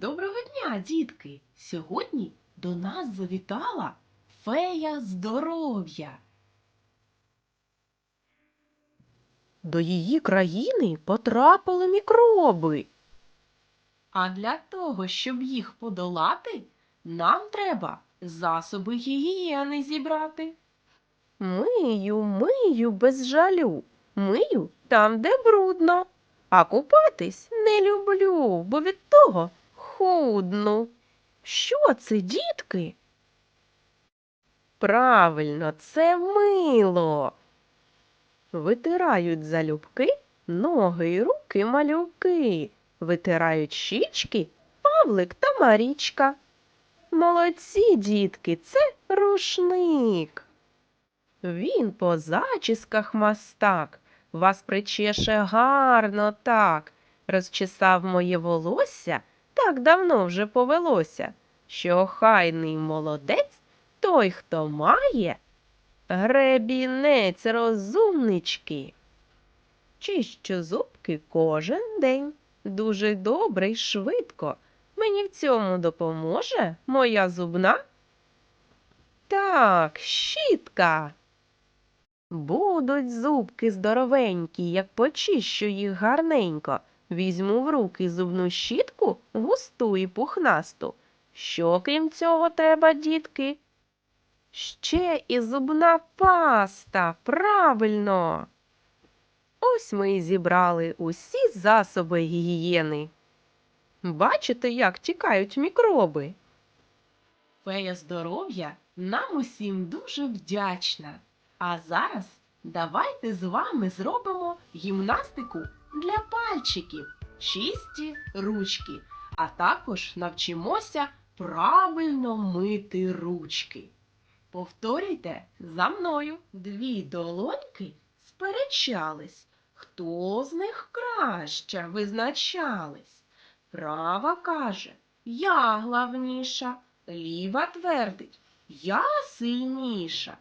Доброго дня, дітки! Сьогодні до нас завітала фея здоров'я. До її країни потрапили мікроби. А для того, щоб їх подолати, нам треба засоби гігієни зібрати. Мию, мию без жалю, мию там, де брудно. А купатись не люблю, бо від того худну. Що це, дітки? Правильно, це мило. Витирають залюбки ноги й руки малюки, витирають щічки Павлик та Марічка. Молодці, дітки, це рушник. Він по зачісках мастак, вас причеше гарно так, розчесав моє волосся, так давно вже повелося, що охайний молодець той, хто має гребінець розумнички. Чищу зубки кожен день, дуже добре й швидко. Мені в цьому допоможе моя зубна. Так, щітка. Будуть зубки здоровенькі, як почищу їх гарненько. Візьму в руки зубну щітку густу і пухнасту. Що крім цього треба, дітки? Ще і зубна паста, правильно. Ось ми і зібрали усі засоби гігієни. Бачите, як тікають мікроби? Фея здоров'я нам усім дуже вдячна. А зараз давайте з вами зробимо гімнастику для пальчиків, чисті ручки, а також навчимося правильно мити ручки. Повторюйте за мною дві долоньки сперечались. Хто з них краще визначались? Права каже, я главніша, ліва твердить, я сильніша.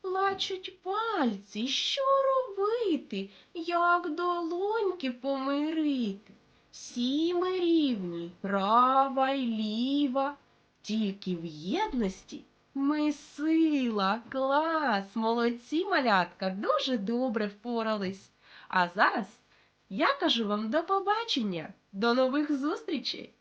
Плачуть пальці, що робити, як долоньки помирити? Всі ми рівні, права й ліва, тільки в єдності ми сила, клас, молодці малятка, дуже добре впорались. А зараз я кажу вам до побачення, до нових зустрічей!